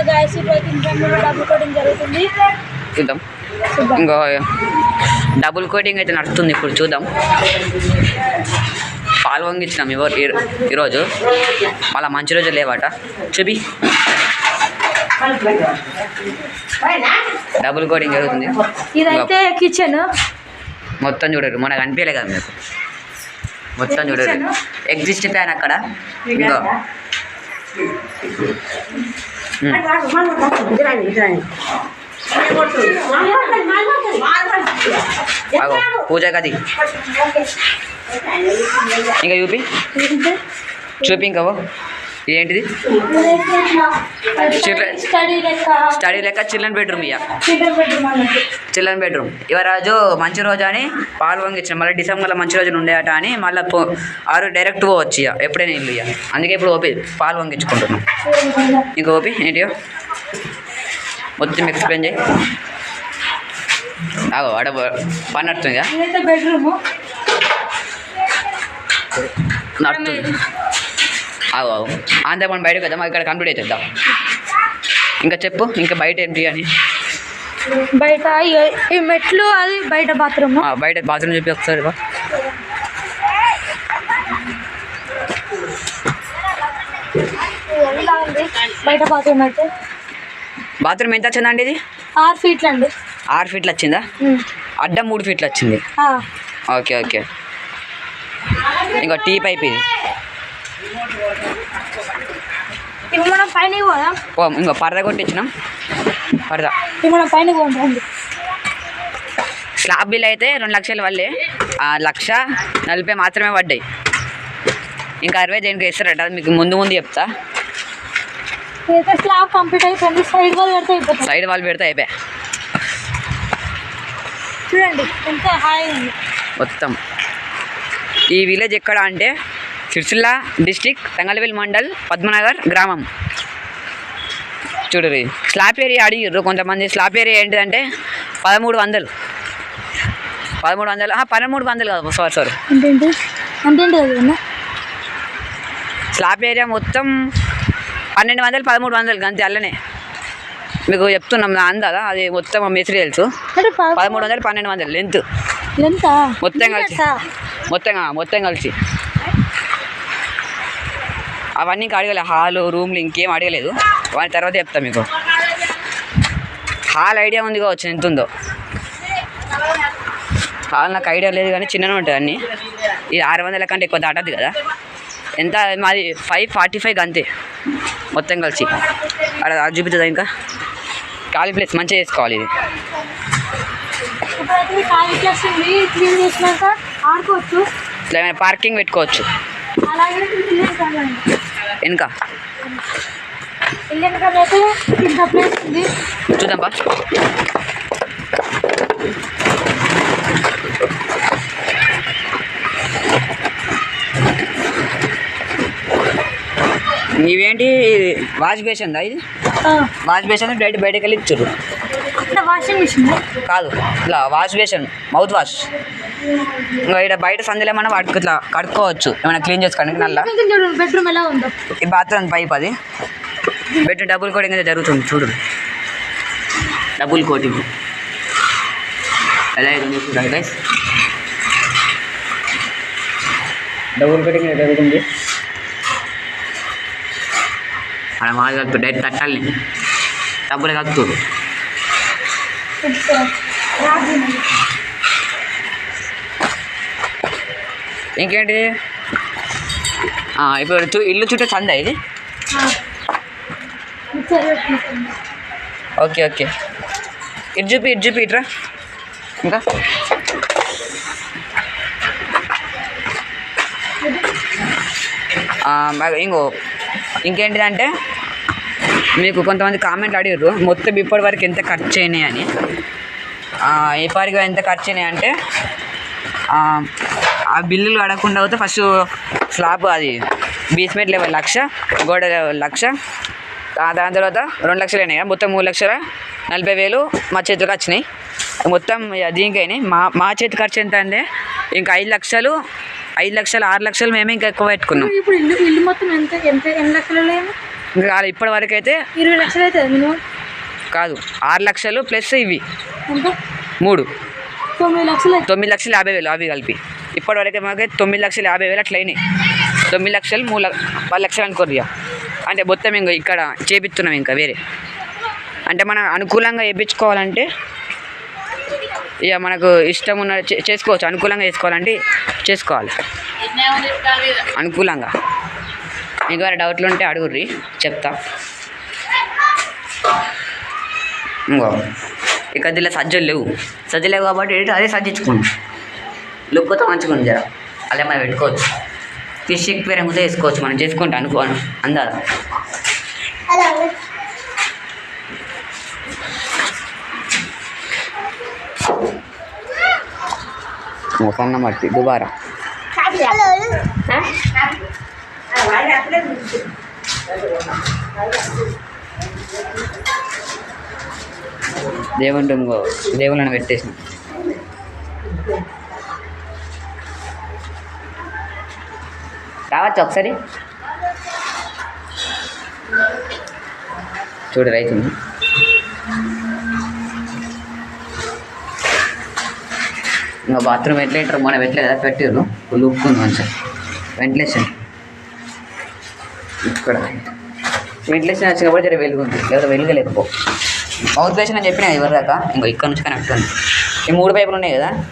Guys ఇంట్లో డబ్బులు coating జరుగుతుంది. చూద్దాం. ఇంకో డబుల్ కోటింగ్ అయితే నడుస్తుంది ఇప్పుడు చూద్దాం. పాలు వంగించినాం ఇవో ఈ- ఈరోజు మళ్ళీ మంచి రోజు లేవట. చూపి. డబుల్ కోటింగ్ జరుగుతుంది. ఇదైతే కిచెన్ మొత్తం చూడరు. మనకు అనిపించలే కదా మీకు. మొత్తం చూడరు. ఎగ్జిస్ట్ ఫ్యాన్ అక్కడ. ఇంకా పూజ గది ఇంకా చూపి చూపి ఇంకా చిల్డ్రన్ స్టడీ లెక్క. చిల్డ్రన్ బెడ్రూమ్ ఇక చిల్డ్రన్ బెడ్రూమ్. రోజు మంచి రోజు అని పాలు వంగించిన మళ్ళీ డిసెంబర్లో మంచి రోజులు ఉండేట అని మళ్ళీ ఆరు డైరెక్ట్ పోవచ్చు ఇక ఎప్పుడైనా ఇల్లు ఇక అందుకే ఇప్పుడు ఓపి పాలు వంగించుకుంటున్నాం ఇంకా ఓపి ఏంటియో మొత్తం ఎక్స్ప్లెయిన్ చేయి. ఆగో ఆడ పని నడుతుంది బెడ్రూమ్ నడుతుంది అంతే మనం బయటకు వద్దాం ఇక్కడ కంప్లీట్ అవుతుందా ఇంకా చెప్పు ఇంకా బయట ఏంటి అని. బయట ఈ- మెట్లు అది బయట బాత్రూమ్ బయట బాత్రూమ్ చెప్పి ఒకసారి ఉంది బయట బాత్రూమ్ అయితే. బాత్రూమ్ ఎంత వచ్చిందండి ఇది? ఆరు ఫీట్లు అండి. ఆరు ఫీట్లు వచ్చిందా. అడ్డం మూడు ఫీట్లు వచ్చింది. Okay okay. ఇంకా టీ పైప్ ఇది. ఇప్పుడు మనం పైన పోదాం. ఓ ఇంకో పరద కొట్టించినాం. పరద. ఇప్పుడు మనం పైన పోదాం స్లాబ్ బిల్ అయితే రెండు లక్షలు వల్లే ఆ లక్ష నలభై మాత్రమే పడ్డాయి. ఇంకా అరవై దేనికి ఇస్తారట అది మీకు ముందు ముందు చెప్తా. స్లాబ్ కంప్లీట్ అయిపోయింది సైడ్ వాళ్ళు పెడితే అయిపోతుంది సైడ్ వాళ్ళు పెడితే అయిపోయా చూడండి ఎంత హాయి ఉంది. మొత్తం. ఈ విలేజ్ ఎక్కడ అంటే సిరిసిల్ల డిస్టిక్ తంగళవేల్ మండల్ పద్మనగర్ గ్రామం. చూడరు స్లాబ్ ఏరియా అడిగిర్రు కొంతమంది. స్లాబ్ ఏరియా ఏంటిదంటే పదమూడు వందలు. పదమూడు వందలు పదమూడు వందలు కాదు సారీ సారీ. స్లాబ్ ఏరియా మొత్తం పన్నెండు వందలు పదమూడు వందలు అంతే అల్లనే. మీకు చెప్తున్నాం నా అందాదా అది మొత్తం మెటీరియల్స్ పదమూడు వందలు పన్నెండు వందలు లెంత్. మొత్తం కలిసి. మొత్తం మొత్తం కలిసి. అవన్నీ ఇంకా అడగలే. హాలు రూమ్లు ఇంకేం అడగలేదు. వాటి తర్వాత చెప్తా మీకు. హాల్ ఐడియా ఉంది కావచ్చు ఎంత ఉందో. హాల్ నాకు ఐడియా లేదు కానీ చిన్ననే ఉంటుంది అన్నీ. ఇది ఆరు వందల కంటే ఎక్కువ దాటద్దు కదా. ఎంత మాది ఫైవ్ ఫార్టీ ఫైవ్ అంతే. మొత్తం కలిసి. అక్కడ అది ఇంకా? ఖాళీ ప్లేస్ మంచిగా చేసుకోవాలి ఇది. ఇట్లా పార్కింగ్ పెట్టుకోవచ్చు. వెనుక చూద్దాం బా. ఇవేంటి? వాష్ బేసిందా ఇది? వాష్ బేషన్ డైరెక్ట్ బయటకు వెళ్ళి ఇచ్చారు వాషింగ్ మిషన్ కాదు ఇట్లా వాష్ బేషన్ మౌత్ వాష్ ఇంకా ఇక్కడ బయట సందులో ఏమన్నా వాటికి ఇట్లా కడుక్కోవచ్చు. ఏమైనా క్లీన్ చేసుకోవడానికి నల్ల. బెడ్రూమ్ ఎలా ఉందో? ఈ బాత్రూమ్ పైప్ అది. బెడ్ డబుల్ కోటింగ్ అయితే జరుగుతుంది చూడు. డబుల్ కోటింగ్ ఎలా అవుతుంది చూడండి గైస్ డబుల్ కోటింగ్ అయితే జరుగుతుంది. అక్కడ మాది కలుపు డైరెక్ట్ తట్టాలని డబ్బులు కలుపుతారు ఇంకేంటి? ఇప్పుడు చూ- ఇల్లు చుట్టూ చందా ఇది? Okay okay. ఇటు చూపి ఇటు చూపి ఇట్రా. ఇంకా? ఇంకో ఇంకేంటిదంటే మీకు కొంతమంది కామెంట్లు అడిగారు మొత్తం ఇప్పటి వరకు ఎంత ఖర్చు అయినాయి అని. ఏ ఇప్పటికి ఎంత ఖర్చు అయినాయి అంటే ఆ, బిల్లులు అడగకుండా పోతే ఫస్ట్ స్లాబ్ అది. బేస్మెంట్ లెవెల్ లక్ష గోడ లక్ష. దాని తర్వాత రెండు లక్షలు అయినాయి మొత్తం మూడు లక్షల నలభై వేలు మా చేతికి వచ్చినాయి. మొత్తం ఇక దీనికి అయినాయి. మా మా చేతి ఖర్చు ఎంత అంటే ఇంకా ఐదు లక్షలు ఐదు లక్షలు ఆరు లక్షలు మేమే ఇంకా ఎక్కువ పెట్టుకున్నాం. ఇప్పుడు ఇల్లు ఇల్లు మొత్తం ఎంత ఎంత ఎన్ని లక్షలు లేవు ఇంకా కాదు ఇప్పటి వరకు అయితే ఇరవై లక్షలు అవుతుంది మినిమం? కాదు ఆరు లక్షలు ప్లస్ ఇవి. మూడు. తొమ్మిది లక్షలు తొమ్మిది లక్షలు యాభై వేలు అవి కలిపి. ఇప్పటివరకు మాకు తొమ్మిది లక్షలు యాభై వేలు అట్లా అయినాయి తొమ్మిది లక్షలు మూడు లక్ష పది లక్షలు అనుకోరు ఇక. అంటే మొత్తం ఇంకా ఇక్కడ చేపిస్తున్నాం ఇంకా వేరే. అంటే మనం అనుకూలంగా వేయించుకోవాలంటే ఇక మనకు ఇష్టం ఉన్న చేసుకోవచ్చు. అనుకూలంగా చేసుకోవాలంటే చేసుకోవాలి. అనుకూలంగా. మీకు ఏమైనా డౌట్లు ఉంటే అడుగుర్రి చెప్తా. ఇంకో. ఇక దీనిలో సజ్జలు లేవు. సజ్జలు లేవు కాబట్టి ఏంటి? అదే సజ్జించుకోండి లుక్తో మంచిగా ఉంది జర. అలా మనం పెట్టుకోవచ్చు. ఫిష్ ఎక్వేరియం కూడా వేసుకోవచ్చు మనం. చేసుకుంటే అనుకో అందాల. సన్న మట్టి. దుబారా. దేవుని ఇంకో దేవుళ్ళని పెట్టేసిన. రావచ్చు ఒకసారి? చూడు రైతుంది ఇంకా బాత్రూమ్ వెంటిలేటర్ మొన్న పెట్టలేదు పెట్టారు పెట్టిర్రు మంచిగా. వెంటిలేషన్ ఇక్కడ. వెంటిలేషన్ వచ్చినప్పుడు జర వెలుగుంది. లేదా వెలుగలేకపో మౌత్ బేషన్ అని చెప్పిన ఎవరి దాకా? ఇంకో ఇక్కడ నుంచి కనెక్ట్ ఉంది. ఈ మూడు పైపులు ఉన్నాయి కదా?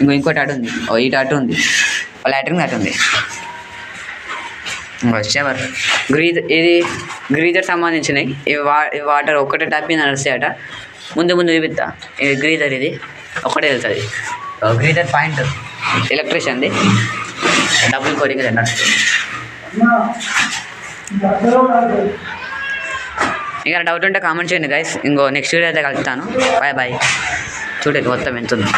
ఇంకో ఇంకోటి అటు ఉంది. ఓ ఇటు అటు ఉంది. ఓ లాట్రిన్ అటు ఉంది. వచ్చేవారు. గ్రీజర్ ఇది గ్రీజర్ సంబంధించినవి ఇవి వా వాటర్ ఒక్కటే ట్యాప్ మీద నడుస్తాయట. ముందు ముందు చూపిస్తా. ఇది గ్రీజర్ ఇది. ఒకటే వెళ్తుంది. Geyser point. ఎలక్ట్రీషియన్ది. డబుల్ కోడింగ్ నడుస్తుంది. ఇంకా డౌట్ ఉంటే కామెంట్ చేయండి గైస్ ఇంకో నెక్స్ట్ వీడియో అయితే కలుపుతాను బాయ్ బాయ్ చూడండి మొత్తం ఎంత ఉందో.